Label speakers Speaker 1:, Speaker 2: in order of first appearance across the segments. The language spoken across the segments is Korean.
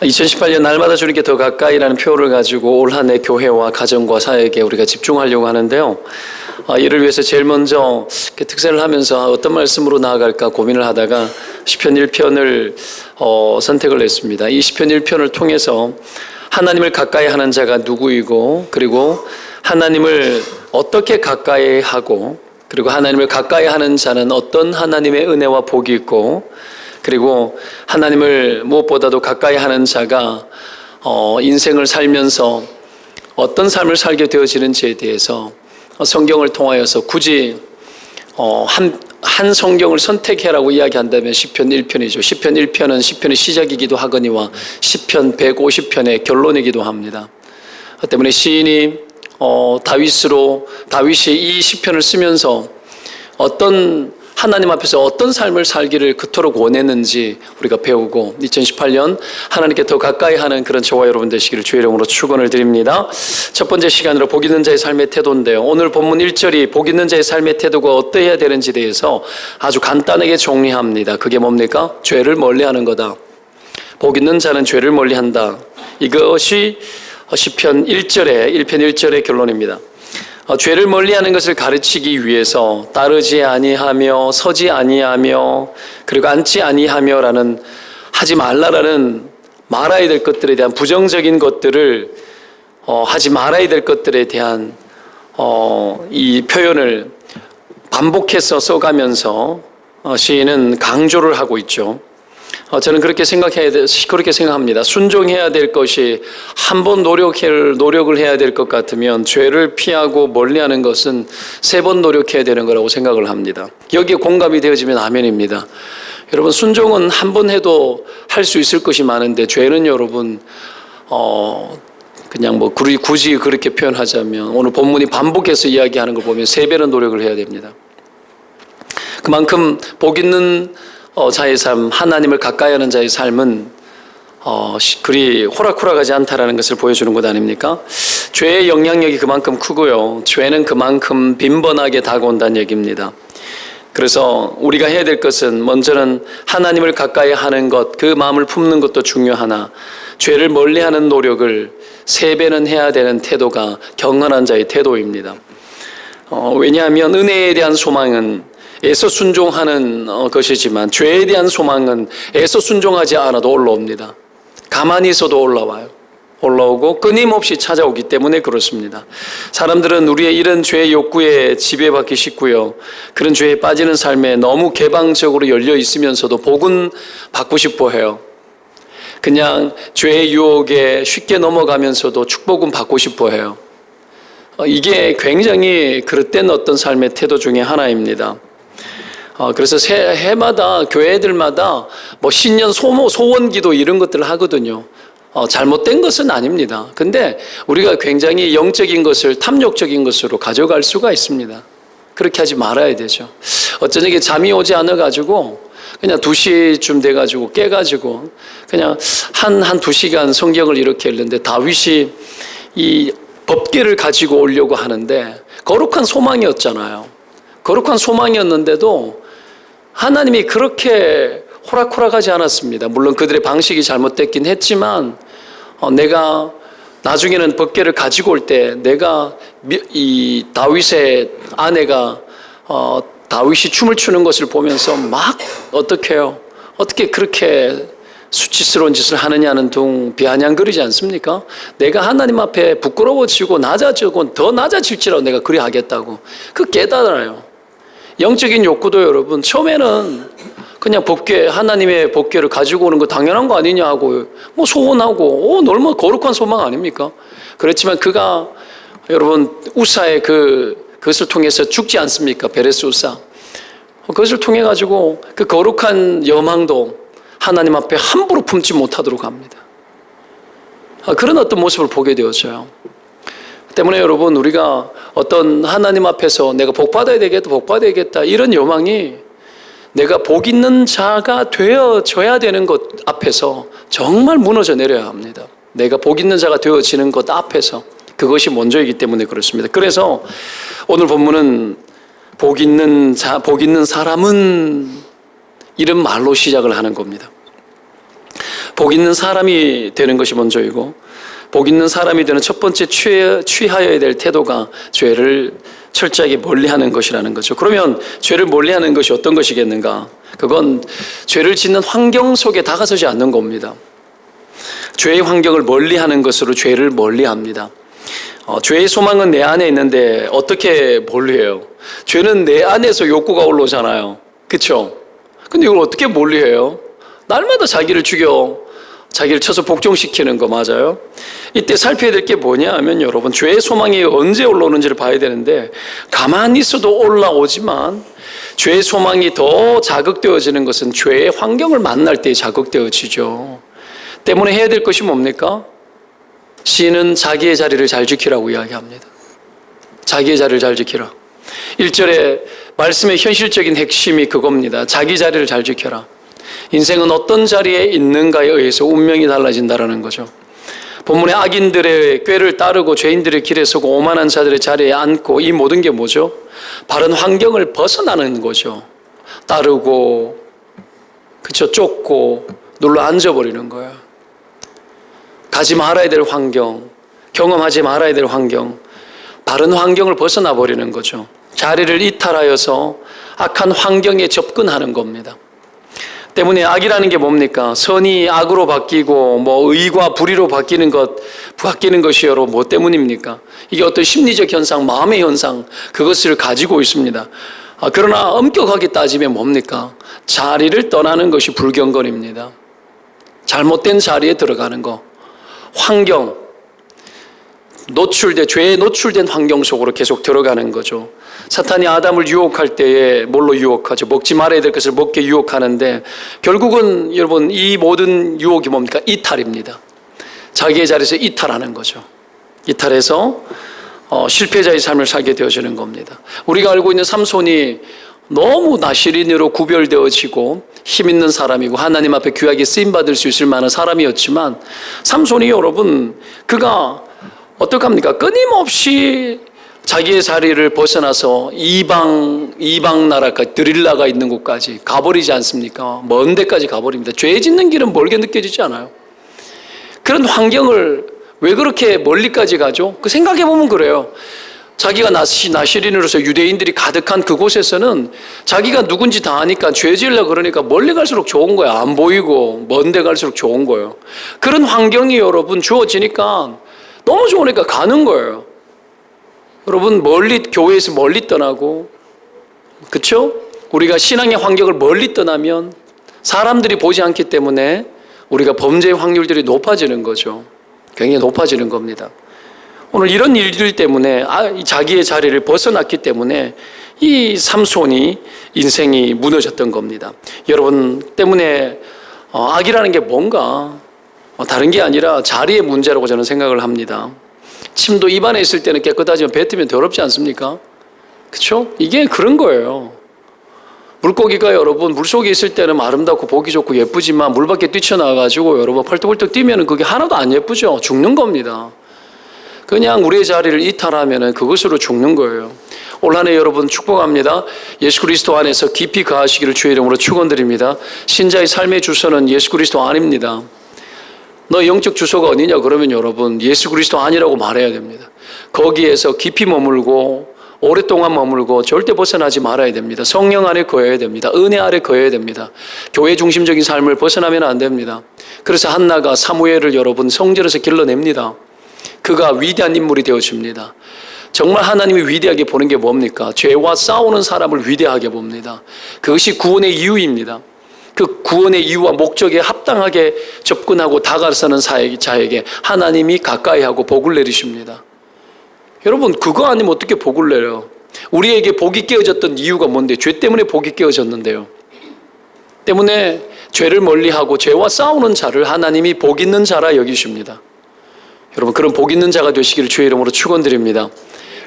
Speaker 1: 2018년 날마다 주님께 더 가까이라는 표를 가지고 올 한 해 교회와 가정과 사역에 우리가 집중하려고 하는데요. 아, 이를 위해서 제일 먼저 특세를 하면서 어떤 말씀으로 나아갈까 고민을 하다가 시편 1편을 어, 선택을 했습니다. 이 시편 1편을 통해서 하나님을 가까이 하는 자가 누구이고 그리고 하나님을 어떻게 가까이 하고 그리고 하나님을 가까이 하는 자는 어떤 하나님의 은혜와 복이 있고 그리고 하나님을 무엇보다도 가까이 하는 자가 어, 인생을 살면서 어떤 삶을 살게 되어지는지에 대해서 성경을 통하여서 굳이 어, 한, 한 성경을 선택해라고 이야기한다면 시편 1편이죠. 시편 1편은 시편의 시작이기도 하거니와 시편 150편의 결론이기도 합니다. 그 때문에 시인이 어, 다윗으로 다윗이 이 시편을 쓰면서 어떤 하나님 앞에서 어떤 삶을 살기를 그토록 원했는지 우리가 배우고 2018년 하나님께 더 가까이 하는 그런 저와 여러분 되시기를 주의 이름으로 축원을 드립니다. 첫 번째 시간으로 복 있는 자의 삶의 태도인데요. 오늘 본문 1절이 복 있는 자의 삶의 태도가 어떠해야 되는지 대해서 아주 간단하게 정리합니다. 그게 뭡니까? 죄를 멀리하는 거다. 복 있는 자는 죄를 멀리한다. 이것이 시편 1절의 1편 1절의 결론입니다. 어, 죄를 멀리하는 것을 가르치기 위해서 따르지 아니하며 서지 아니하며 그리고 앉지 아니하며라는 하지 말라라는 말아야 될 것들에 대한 부정적인 것들을 어, 하지 말아야 될 것들에 대한 어, 이 표현을 반복해서 써가면서 어, 시인은 강조를 하고 있죠. 어, 저는 그렇게 생각해야 돼, 그렇게 생각합니다. 순종해야 될 것이 한 번 노력을 노력을 해야 될 것 같으면 죄를 피하고 멀리하는 것은 세 번 노력해야 되는 거라고 생각을 합니다. 여기에 공감이 되어지면 아멘입니다. 여러분 순종은 한 번 해도 할 수 있을 것이 많은데 죄는 여러분 어 그냥 뭐 굳이 그렇게 표현하자면 오늘 본문이 반복해서 이야기하는 걸 보면 세 배는 노력을 해야 됩니다. 그만큼 복 있는 어, 자의 삶, 하나님을 가까이 하는 자의 삶은 어, 시- 그리 호락호락하지 않다라는 것을 보여주는 것 아닙니까? 죄의 영향력이 그만큼 크고요. 죄는 그만큼 빈번하게 다가온다는 얘기입니다. 그래서 우리가 해야 될 것은 먼저는 하나님을 가까이 하는 것, 그 마음을 품는 것도 중요하나 죄를 멀리 하는 노력을 세 배는 해야 되는 태도가 경건한 자의 태도입니다. 어, 왜냐하면 은혜에 대한 소망은 애써 순종하는 어, 것이지만 죄에 대한 소망은 애써 순종하지 않아도 올라옵니다. 가만히 있어도 올라와요. 올라오고 끊임없이 찾아오기 때문에 그렇습니다. 사람들은 우리의 이런 죄의 욕구에 지배받기 쉽고요. 그런 죄에 빠지는 삶에 너무 개방적으로 열려 있으면서도 복은 받고 싶어 해요. 그냥 죄의 유혹에 쉽게 넘어가면서도 축복은 받고 싶어 해요. 어, 이게 굉장히 그릇된 어떤 삶의 태도 중에 하나입니다. 어, 그래서 새 해마다 교회들마다 뭐 신년 소모 소원기도 이런 것들을 하거든요. 어, 잘못된 것은 아닙니다. 근데 우리가 굉장히 영적인 것을 탐욕적인 것으로 가져갈 수가 있습니다. 그렇게 하지 말아야 되죠. 어쩌게 잠이 오지 않아 가지고 그냥 2시쯤 돼 가지고 깨 가지고 그냥 한 한 2시간 성경을 이렇게 읽는데 다윗이 이 법계를 가지고 오려고 하는데 거룩한 소망이었잖아요. 거룩한 소망이었는데도 하나님이 그렇게 호락호락하지 않았습니다. 물론 그들의 방식이 잘못됐긴 했지만 어, 내가 나중에는 법계를 가지고 올 때 내가 미- 이 다윗의 아내가 어, 다윗이 춤을 추는 것을 보면서 막 어떻게요? 어떻게 그렇게 수치스러운 짓을 하느냐는 둥 비아냥거리지 않습니까? 내가 하나님 앞에 부끄러워지고 낮아지고 더 낮아질지라도 내가 그리 하겠다고 그 깨달아요. 영적인 욕구도 여러분 처음에는 그냥 법궤 하나님의 법궤를 가지고 오는 거 당연한 거 아니냐 하고 뭐 소원하고 오 얼마나 거룩한 소망 아닙니까? 그렇지만 그가 여러분 우사의 그 그것을 통해서 죽지 않습니까? 베레스 우사 그것을 통해 가지고 그 거룩한 여망도 하나님 앞에 함부로 품지 못하도록 합니다. 아, 그런 어떤 모습을 보게 되었어요. 때문에 여러분 우리가 어떤 하나님 앞에서 내가 복 받아야 되겠다, 복 받아야 겠다 이런 요망이 내가 복 있는 자가 되어져야 되는 것 앞에서 정말 무너져 내려야 합니다. 내가 복 있는 자가 되어지는 것 앞에서 그것이 먼저이기 때문에 그렇습니다. 그래서 오늘 본문은 복 있는 자, 복 있는 사람은 이런 말로 시작을 하는 겁니다. 복 있는 사람이 되는 것이 먼저이고 복 있는 사람이 되는 첫 번째 취해, 취하여야 될 태도가 죄를 철저하게 멀리하는 것이라는 거죠. 그러면 죄를 멀리하는 것이 어떤 것이겠는가? 그건 죄를 짓는 환경 속에 다가서지 않는 겁니다. 죄의 환경을 멀리하는 것으로 죄를 멀리합니다. 어, 죄의 소망은 내 안에 있는데 어떻게 멀리해요? 죄는 내 안에서 욕구가 올라오잖아요. 그렇죠? 근데 이걸 어떻게 멀리해요? 날마다 자기를 죽여 자기를 쳐서 복종시키는 거 맞아요? 이때 살펴야 될 게 뭐냐 하면 여러분 죄의 소망이 언제 올라오는지를 봐야 되는데 가만히 있어도 올라오지만 죄의 소망이 더 자극되어지는 것은 죄의 환경을 만날 때 자극되어지죠. 때문에 해야 될 것이 뭡니까? 시인은 자기의 자리를 잘 지키라고 이야기합니다. 자기의 자리를 잘 지키라. 1절에 말씀의 현실적인 핵심이 그겁니다. 자기 자리를 잘 지켜라. 인생은 어떤 자리에 있는가에 의해서 운명이 달라진다라는 거죠. 본문의 악인들의 꾀를 따르고 죄인들의 길에 서고 오만한 자들의 자리에 앉고 이 모든 게 뭐죠? 바른 환경을 벗어나는 거죠. 따르고 그쵸 쫓고 눌러 앉아버리는 거예요. 가지 말아야 될 환경, 경험하지 말아야 될 환경, 바른 환경을 벗어나 버리는 거죠. 자리를 이탈하여서 악한 환경에 접근하는 겁니다. 때문에 악이라는 게 뭡니까? 선이 악으로 바뀌고 뭐 의가 불의로 바뀌는 것 바뀌는 것이 여러 뭐 때문입니까? 이게 어떤 심리적 현상, 마음의 현상 그것을 가지고 있습니다. 아, 그러나 엄격하게 따지면 뭡니까? 자리를 떠나는 것이 불경건입니다. 잘못된 자리에 들어가는 거. 환경, 노출돼 죄에 노출된 환경 속으로 계속 들어가는 거죠. 사탄이 아담을 유혹할 때에 뭘로 유혹하죠? 먹지 말아야 될 것을 먹게 유혹하는데 결국은 여러분 이 모든 유혹이 뭡니까? 이탈입니다. 자기의 자리에서 이탈하는 거죠. 이탈해서 어, 실패자의 삶을 살게 되어지는 겁니다. 우리가 알고 있는 삼손이 너무 나시린으로 구별되어지고 힘 있는 사람이고 하나님 앞에 귀하게 쓰임 받을 수 있을 만한 사람이었지만 삼손이 여러분 그가 어떡합니까? 끊임없이 자기의 자리를 벗어나서 이방 이방 나라까지 드릴라가 있는 곳까지 가버리지 않습니까? 먼 데까지 가버립니다. 죄 짓는 길은 멀게 느껴지지 않아요. 그런 환경을 왜 그렇게 멀리까지 가죠? 그 생각해 보면 그래요. 자기가 나시, 나시린으로서 유대인들이 가득한 그곳에서는 자기가 누군지 다 아니까 죄 지으려 그러니까 멀리 갈수록 좋은 거야. 안 보이고 먼데 갈수록 좋은 거예요. 그런 환경이 여러분 주어지니까 너무 좋으니까 가는 거예요. 여러분 멀리 교회에서 멀리 떠나고 그렇죠? 우리가 신앙의 환경을 멀리 떠나면 사람들이 보지 않기 때문에 우리가 범죄의 확률들이 높아지는 거죠. 굉장히 높아지는 겁니다. 오늘 이런 일들 때문에 아, 자기의 자리를 벗어났기 때문에 이 삼손이 인생이 무너졌던 겁니다. 여러분 때문에 어, 악이라는 게 뭔가 어, 다른 게 아니라 자리의 문제라고 저는 생각을 합니다. 침도 입안에 있을 때는 깨끗하지만 뱉으면 더럽지 않습니까? 그렇죠? 이게 그런 거예요. 물고기가 여러분 물속에 있을 때는 아름답고 보기 좋고 예쁘지만 물 밖에 뛰쳐나가지고 여러분 펄떡펄떡 뛰면 그게 하나도 안 예쁘죠. 죽는 겁니다. 그냥 우리의 자리를 이탈하면 그것으로 죽는 거예요. 올 한해 여러분 축복합니다. 예수 그리스도 안에서 깊이 가시기를 주의 이름으로 축원드립니다. 신자의 삶의 주소는 예수 그리스도 안입니다. 너 영적 주소가 어디냐 그러면 여러분 예수 그리스도 아니라고 말해야 됩니다. 거기에서 깊이 머물고 오랫동안 머물고 절대 벗어나지 말아야 됩니다. 성령 안에 거해야 됩니다. 은혜 아래 거해야 됩니다. 교회 중심적인 삶을 벗어나면 안 됩니다. 그래서 한나가 사무엘을 여러분 성전에서 길러냅니다. 그가 위대한 인물이 되어집니다. 정말 하나님이 위대하게 보는 게 뭡니까? 죄와 싸우는 사람을 위대하게 봅니다. 그것이 구원의 이유입니다. 그 구원의 이유와 목적에 합당하게 접근하고 다가서는 자에게 하나님이 가까이 하고 복을 내리십니다. 여러분, 그거 아니면 어떻게 복을 내려? 우리에게 복이 깨어졌던 이유가 뭔데? 죄 때문에 복이 깨어졌는데요. 때문에 죄를 멀리하고 죄와 싸우는 자를 하나님이 복 있는 자라 여기십니다. 여러분, 그런 복 있는 자가 되시기를 주의 이름으로 축원드립니다.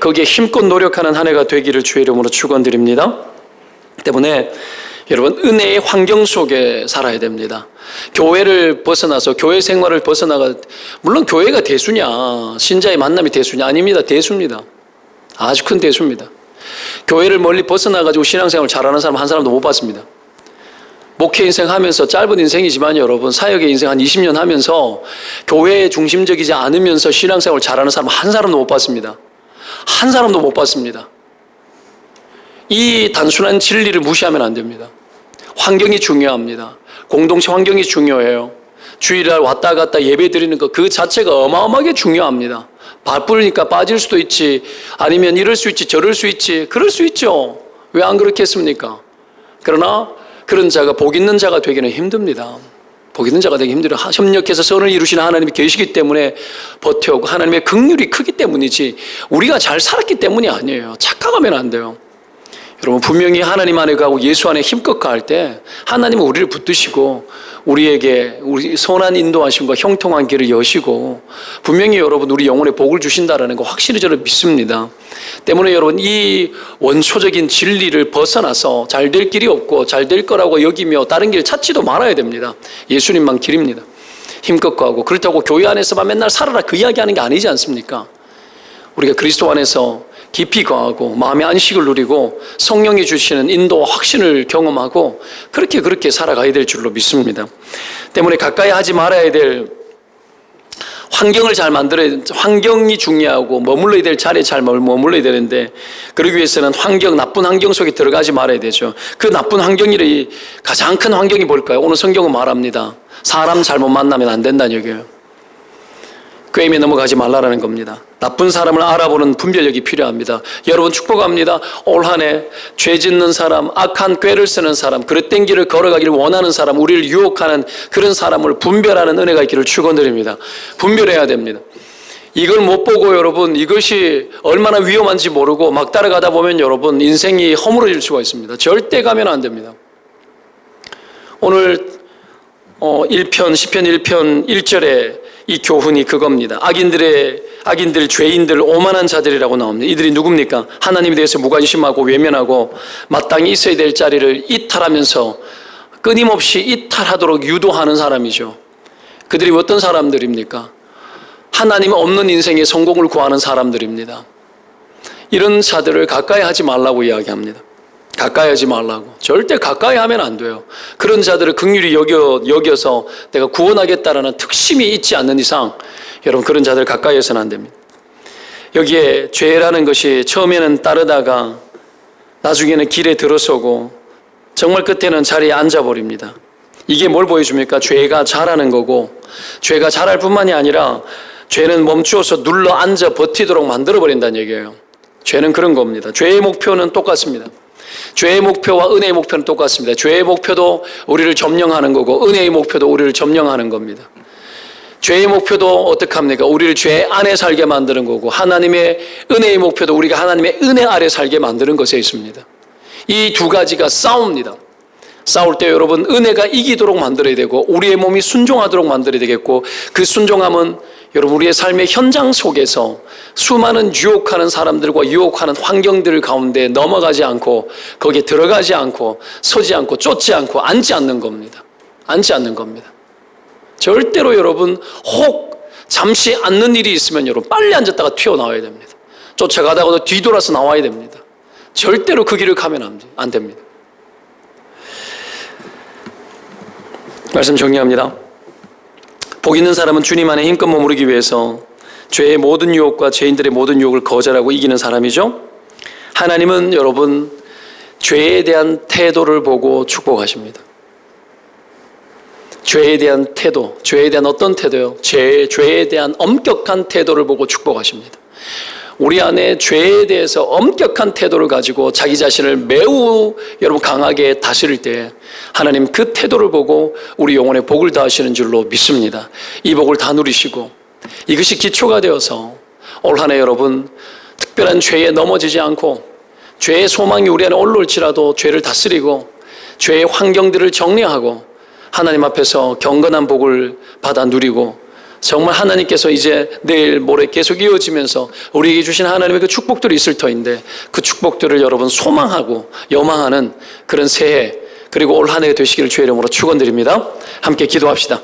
Speaker 1: 거기에 힘껏 노력하는 한 해가 되기를 주의 이름으로 축원드립니다. 때문에 여러분 은혜의 환경 속에 살아야 됩니다. 교회를 벗어나서 교회 생활을 벗어나가 물론 교회가 대수냐 신자의 만남이 대수냐 아닙니다 대수입니다. 아주 큰 대수입니다. 교회를 멀리 벗어나 가지고 신앙생활 잘하는 사람 한 사람도 못 봤습니다. 목회 인생 하면서 짧은 인생이지만 여러분 사역의 인생 한 20년 하면서 교회에 중심적이지 않으면서 신앙생활 잘하는 사람 한 사람도 못 봤습니다. 한 사람도 못 봤습니다. 이 단순한 진리를 무시하면 안 됩니다. 환경이 중요합니다. 공동체 환경이 중요해요. 주일날 왔다 갔다 예배 드리는 것 그 자체가 어마어마하게 중요합니다. 바쁘니까 빠질 수도 있지. 아니면 이럴 수 있지, 저럴 수 있지. 그럴 수 있죠. 왜 안 그렇겠습니까? 그러나 그런 자가 복 있는 자가 되기는 힘듭니다. 복 있는 자가 되기 힘들어. 협력해서 선을 이루시는 하나님이 계시기 때문에 버텨오고 하나님의 긍휼이 크기 때문이지 우리가 잘 살았기 때문이 아니에요. 착각하면 안 돼요. 여러분 분명히 하나님 안에 가고 예수 안에 힘껏 가할 때 하나님은 우리를 붙드시고 우리에게 우리 선한 인도하심과 형통한 길을 여시고 분명히 여러분 우리 영혼에 복을 주신다라는 거 확실히 저는 믿습니다. 때문에 여러분 이 원초적인 진리를 벗어나서 잘 될 길이 없고 잘 될 거라고 여기며 다른 길 찾지도 말아야 됩니다. 예수님만 길입니다. 힘껏 가고 그렇다고 교회 안에서만 맨날 살아라 그 이야기하는 게 아니지 않습니까? 우리가 그리스도 안에서 깊이 거하고 마음의 안식을 누리고 성령이 주시는 인도와 확신을 경험하고 그렇게 그렇게 살아가야 될 줄로 믿습니다. 때문에 가까이 하지 말아야 될 환경을 잘 만들어야 환경이 중요하고 머물러야 될 자리에 잘 머물러야 되는데 그러기 위해서는 환경 나쁜 환경 속에 들어가지 말아야 되죠. 그 나쁜 환경이 가장 큰 환경이 뭘까요? 오늘 성경은 말합니다. 사람 잘못 만나면 안 된다는 얘기예요. 꾀임에 넘어가지 말라라는 겁니다. 나쁜 사람을 알아보는 분별력이 필요합니다. 여러분 축복합니다. 올 한 해 죄 짓는 사람, 악한 꾀를 쓰는 사람, 그릇된 길을 걸어가기를 원하는 사람, 우리를 유혹하는 그런 사람을 분별하는 은혜가 있기를 축원드립니다. 분별해야 됩니다. 이걸 못 보고 여러분 이것이 얼마나 위험한지 모르고 막 따라가다 보면 여러분 인생이 허물어질 수가 있습니다. 절대 가면 안 됩니다. 오늘 어 1편 10편 1편 1절에 이 교훈이 그겁니다. 악인들의 악인들, 죄인들, 오만한 자들이라고 나옵니다. 이들이 누굽니까? 하나님에 대해서 무관심하고 외면하고 마땅히 있어야 될 자리를 이탈하면서 끊임없이 이탈하도록 유도하는 사람이죠. 그들이 어떤 사람들입니까? 하나님 없는 인생의 성공을 구하는 사람들입니다. 이런 자들을 가까이 하지 말라고 이야기합니다. 가까이 하지 말라고. 절대 가까이 하면 안 돼요. 그런 자들을 극률이 여겨, 여겨서 내가 구원하겠다라는 특심이 있지 않는 이상 여러분 그런 자들 가까이 해서는 안 됩니다. 여기에 죄라는 것이 처음에는 따르다가 나중에는 길에 들어서고 정말 끝에는 자리에 앉아버립니다. 이게 뭘 보여줍니까? 죄가 잘하는 거고 죄가 잘할 뿐만이 아니라 죄는 멈추어서 눌러 앉아 버티도록 만들어버린다는 얘기예요. 죄는 그런 겁니다. 죄의 목표는 똑같습니다. 죄의 목표와 은혜의 목표는 똑같습니다. 죄의 목표도 우리를 점령하는 거고 은혜의 목표도 우리를 점령하는 겁니다. 죄의 목표도 어떻게 합니까? 우리를 죄 안에 살게 만드는 거고 하나님의 은혜의 목표도 우리가 하나님의 은혜 아래 살게 만드는 것에 있습니다. 이 두 가지가 싸웁니다. 싸울 때 여러분 은혜가 이기도록 만들어야 되고 우리의 몸이 순종하도록 만들어야 되겠고 그 순종함은 여러분 우리의 삶의 현장 속에서 수많은 유혹하는 사람들과 유혹하는 환경들 가운데 넘어가지 않고 거기에 들어가지 않고 서지 않고 쫓지 않고 앉지 않는 겁니다. 앉지 않는 겁니다. 절대로 여러분 혹 잠시 앉는 일이 있으면 여러분 빨리 앉았다가 튀어나와야 됩니다. 쫓아가다가도 뒤돌아서 나와야 됩니다. 절대로 그 길을 가면 안 됩니다. 말씀 정리합니다. 복 있는 사람은 주님 안에 힘껏 머무르기 위해서 죄의 모든 유혹과 죄인들의 모든 유혹을 거절하고 이기는 사람이죠. 하나님은 여러분 죄에 대한 태도를 보고 축복하십니다. 죄에 대한 태도, 죄에 대한 어떤 태도요? 죄, 죄에 대한 엄격한 태도를 보고 축복하십니다. 우리 안에 죄에 대해서 엄격한 태도를 가지고 자기 자신을 매우 여러분 강하게 다스릴 때 하나님 그 태도를 보고 우리 영혼에 복을 다하시는 줄로 믿습니다. 이 복을 다 누리시고 이것이 기초가 되어서 올 한해 여러분 특별한 죄에 넘어지지 않고 죄의 소망이 우리 안에 올라올지라도 죄를 다스리고 죄의 환경들을 정리하고 하나님 앞에서 경건한 복을 받아 누리고 정말 하나님께서 이제 내일 모레 계속 이어지면서 우리에게 주신 하나님의 그 축복들이 있을 터인데 그 축복들을 여러분 소망하고 여망하는 그런 새해 그리고 올 한 해가 되시기를 주의 이름으로 축원드립니다. 함께 기도합시다.